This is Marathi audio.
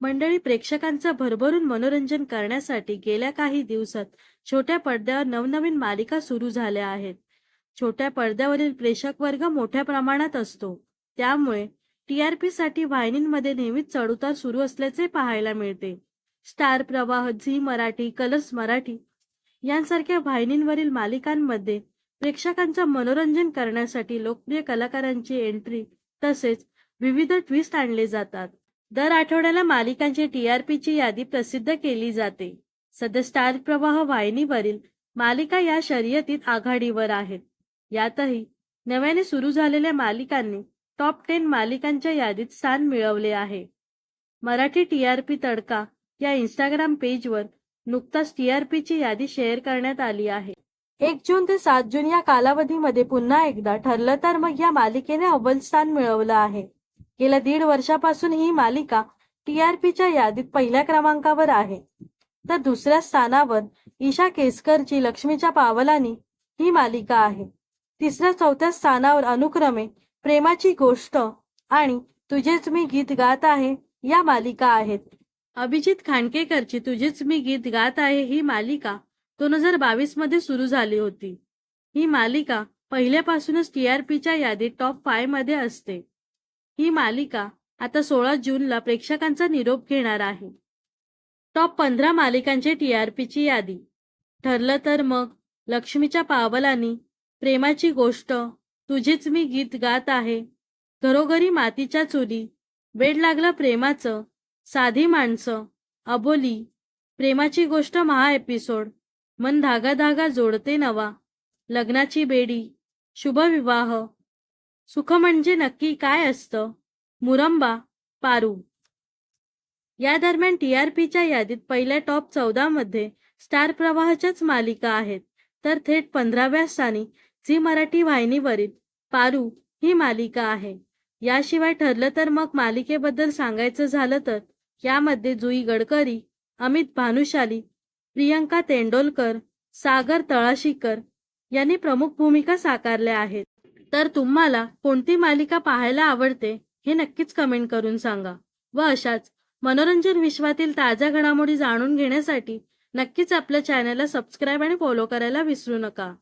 मंडळी प्रेक्षकांचं भरभरून मनोरंजन करण्यासाठी गेल्या काही दिवसात छोट्या पडद्यावर नवनवीन मालिका सुरू झाल्या आहेत. छोट्या पडद्यावरील प्रेक्षक वर्ग मोठ्या प्रमाणात असतो. त्यामुळे टीआरपी साठी वाहिनींमध्ये नेहमीच चढउतार सुरू असल्याचे पाहायला मिळते. स्टार प्रवाह झी मराठी कलर्स मराठी यांसारख्या वाहिनींवरील मालिकांमध्ये प्रेक्षकांचं मनोरंजन करण्यासाठी लोकप्रिय कलाकारांची एंट्री तसेच विविध ट्विस्ट आणले जातात. दर आठवड्याला मालिकांची टीआरपीची यादी प्रसिद्ध केली जाते. सध्या स्टार प्रवाह वाहिनीवरील मालिका या शर्यतीत आघाडीवर आहेत. यातही नव्याने सुरू झालेल्या मालिकांनी टॉप टेन मालिकांच्या यादीत स्थान मिळवले आहे. मराठी टीआरपी तडका या इंस्टाग्राम पेजवर नुकताच टीआरपीची यादी शेअर करण्यात आली आहे. एक जून ते सात जून या कालावधीमध्ये पुन्हा एकदा ठरलं तर मग या मालिकेने अव्वल स्थान मिळवलं आहे. गेल्या दीड वर्षापासून ही मालिका टीआरपीच्या यादीत पहिल्या क्रमांकावर आहे. तर दुसऱ्या स्थानावर ईशा केसकरची लक्ष्मीच्या पावलानी ही मालिका आहे. तिसऱ्या चौथ्या स्थानावर अनुक्रमे प्रेमाची गोष्ट आणि तुझेच मी गीत गात आहे या मालिका आहेत. अभिजित खांडकेकरची तुझेच मी गीत गात आहे ही मालिका दोन हजार बावीसमध्ये सुरू झाली होती. ही मालिका पहिल्यापासूनच टीआरपीच्या यादीत टॉप फायमध्ये असते. ही मालिका आता सोळा जूनला प्रेक्षकांचा निरोप घेणार आहे. टॉप पंधरा मालिकांची टीआरपीची यादी. ठरलं तर मग लक्ष्मीच्या पावलानी प्रेमाची गोष्ट तुझीच मी गीत गात आहे. घरोघरी मातीच्या चुली वेड लागलं प्रेमाचं साधी माणसं अबोली. प्रेमाची गोष्ट महा एपिसोड मन धागा धागा जोडते नवा. लग्नाची बेडी शुभविवाह सुख म्हणजे नक्की काय असतं? मुरंबा पारू. या दरम्यान टीआरपीच्या यादीत पहिल्या टॉप चौदा मध्ये स्टार प्रवाहाच्याच मालिका आहेत. तर थेट पंधराव्या स्थानी झी मराठी वाहिनीवरील पारू ही मालिका आहे. याशिवाय ठरलं तर मग मालिकेबद्दल सांगायचं झालं तर यामध्ये जुई गडकरी अमित भानुशाली प्रियंका तेंडोलकर सागर तळाशीकर यांनी प्रमुख भूमिका साकारल्या आहेत. तर तुम्हाला कोणती मालिका पाहायला आवडते हे नक्कीच कमेंट करून सांगा. व अशाच मनोरंजन विश्वातील ताज्या घडामोडी जाणून घेण्यासाठी नक्कीच आपल्या चॅनलला सबस्क्राईब आणि फॉलो करायला विसरू नका.